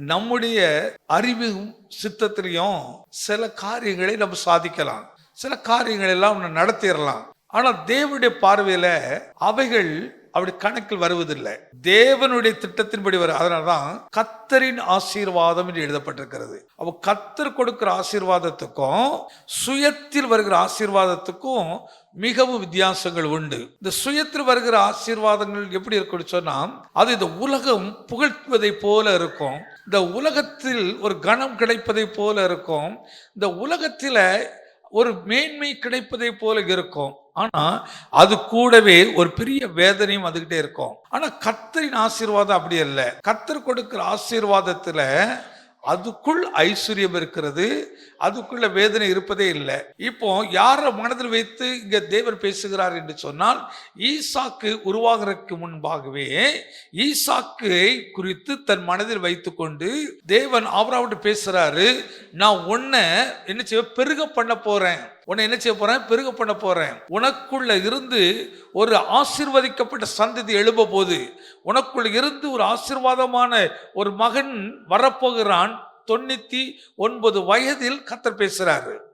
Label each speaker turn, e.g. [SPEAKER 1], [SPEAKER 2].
[SPEAKER 1] நம்முடைய அறிவும் சித்தத்திலையும் சில காரியங்களை நம்ம சாதிக்கலாம். சில காரியங்கள் எல்லாம் நம்ம நடத்திடலாம். ஆனா தேவனுடைய பார்வையில அவைகள் அப்படி கணக்கில் வருவதில்லை. தேவனுடைய திட்டத்தின்படி வரும் அதனாலதான் கத்தரின் ஆசீர்வாதம் என்று எழுதப்பட்டிருக்கிறது. அப்ப கத்தர் கொடுக்கிற ஆசீர்வாதத்துக்கும் சுயத்தில் வருகிற ஆசீர்வாதத்துக்கும் மிகவும் வித்தியாசங்கள் உண்டு. இந்த சுயத்தில் வருகிற ஆசீர்வாதங்கள் எப்படி இருக்குன்னு சொன்னா அது இந்த உலகம் புகழ்வதை போல இருக்கும். இந்த உலகத்தில் ஒரு கணம் கிடைப்பதை போல இருக்கும். இந்த உலகத்தில் ஒரு மேன்மை கிடைப்பதை போல இருக்கும். ஆனா அது கூடவே ஒரு பெரிய வேதனையும் வந்துகிட்டே இருக்கும். ஆனா கத்தரின் ஆசீர்வாதம் அப்படி இல்லை கத்தர் கொடுக்கிற ஆசீர்வாதத்துல அதுக்குள் ஐஸ்வர்யம் இருக்கிறது அதுக்குள்ள வேதனை இருப்பதே இல்லை. இப்போ யார மனதில் வைத்து இங்க தேவர் பேசுகிறார் என்று சொன்னால் ஈசாக்கு உருவாகிறதுக்கு முன்பாகவே ஈசாக்கை குறித்து தன் மனதில் வைத்துக்கொண்டு தேவன் அவராவிட்டு பேசுறாரு நான் உன்னை என்ன செய்ய பெருக பண்ண போறேன். உன்னை என்ன செய்ய போறேன்? பெருக பண்ண போறேன். உனக்குள்ள இருந்து ஒரு ஆசிர்வதிக்கப்பட்ட சந்ததி எழும்ப போது உனக்குள்ள இருந்து ஒரு ஆசீர்வாதமான ஒரு மகன் வரப்போகிறான். தொண்ணூத்தி ஒன்பது வயதில் கத்தர் பேசுறாரு.